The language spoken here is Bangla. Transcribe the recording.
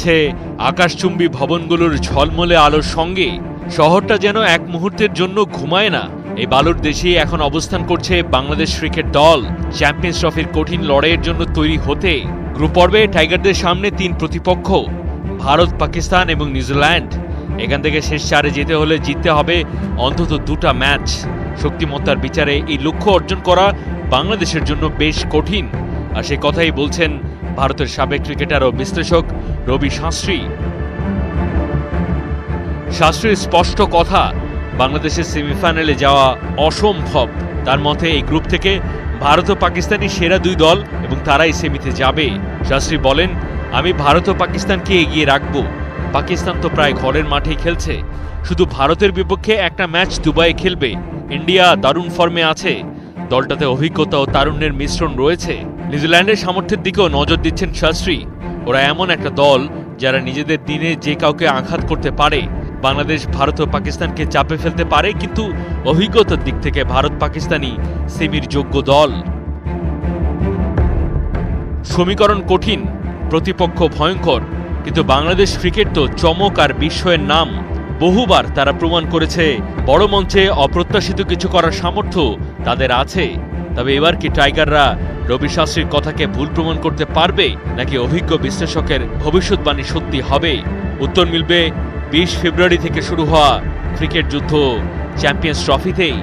যাচ্ছে আকাশচুম্বী ভবনগুলোর ঝলমলে আলোর সঙ্গে। শহরটা যেন এক মুহূর্তের জন্য ঘুমায় না। এই বালুর দেশেই এখন অবস্থান করছে বাংলাদেশ ক্রিকেট দল। চ্যাম্পিয়ন্স ট্রফির কঠিন লড়াইয়ের জন্য তৈরি হতে গ্রুপ পর্বে টাইগারদের সামনে তিন প্রতিপক্ষ, ভারত, পাকিস্তান এবং নিউজিল্যান্ড। এখান থেকে শেষ চারে যেতে হলে জিততে হবে অন্তত দুটা ম্যাচ। শক্তিমত্তার বিচারে এই লক্ষ্য অর্জন করা বাংলাদেশের জন্য বেশ কঠিন। আর সে কথাই বলছেন ভারতের সাবেক ক্রিকেটার ও বিশ্লেষক রবি শাস্ত্রী। শাস্ত্রীর স্পষ্ট কথা, বাংলাদেশের সেমিফাইনালে যাওয়া অসম্ভব। তার মতে, এই গ্রুপ থেকে ভারত ও পাকিস্তানি সেরা দুই দল এবং তারাই সেমিতে যাবে। শাস্ত্রী বলেন, আমি ভারত ও পাকিস্তানকে এগিয়ে রাখব। পাকিস্তান তো প্রায় ঘরের মাঠেই খেলছে। শুধু ভারতের বিপক্ষে একটা ম্যাচ দুবাইয়ে খেলবে। ইন্ডিয়া দারুণ ফর্মে আছে। দলটাতে অভিজ্ঞতা ও তারুণ্যের মিশ্রণ রয়েছে। নিউজিল্যান্ডের সামর্থ্যের দিকেও নজর দিচ্ছেন শাস্ত্রী। ওরা এমন একটা দল যারা নিজেদের দিনে যে কাউকে আঘাত করতে পারে, বাংলাদেশ, ভারত ও পাকিস্তানকে চাপে ফেলতে পারে, কিন্তু অভিজ্ঞতার দিক থেকে ভারত পাকিস্তানি সেমির যোগ্য দল। সমীকরণ কঠিন, প্রতিপক্ষ ভয়ঙ্কর, কিন্তু বাংলাদেশ ক্রিকেট তো চমক আর বিস্ময়ের নাম। বহুবার তারা প্রমাণ করেছে, বড় মঞ্চে অপ্রত্যাশিত কিছু করার সামর্থ্য তাদের আছে। তবে এবার কি টাইগাররা রবি শাস্ত্রীর কথাকে ভুল প্রমাণ করতে পারবে নাকি অভিজ্ঞ বিশ্লেষকের ভবিষ্যৎবাণী সত্যি হবে? উত্তর মিলবে, বিশ ফেব্রুয়ারি থেকে শুরু হওয়া ক্রিকেট যুদ্ধ, চ্যাম্পিয়ন্স ট্রফিতেই।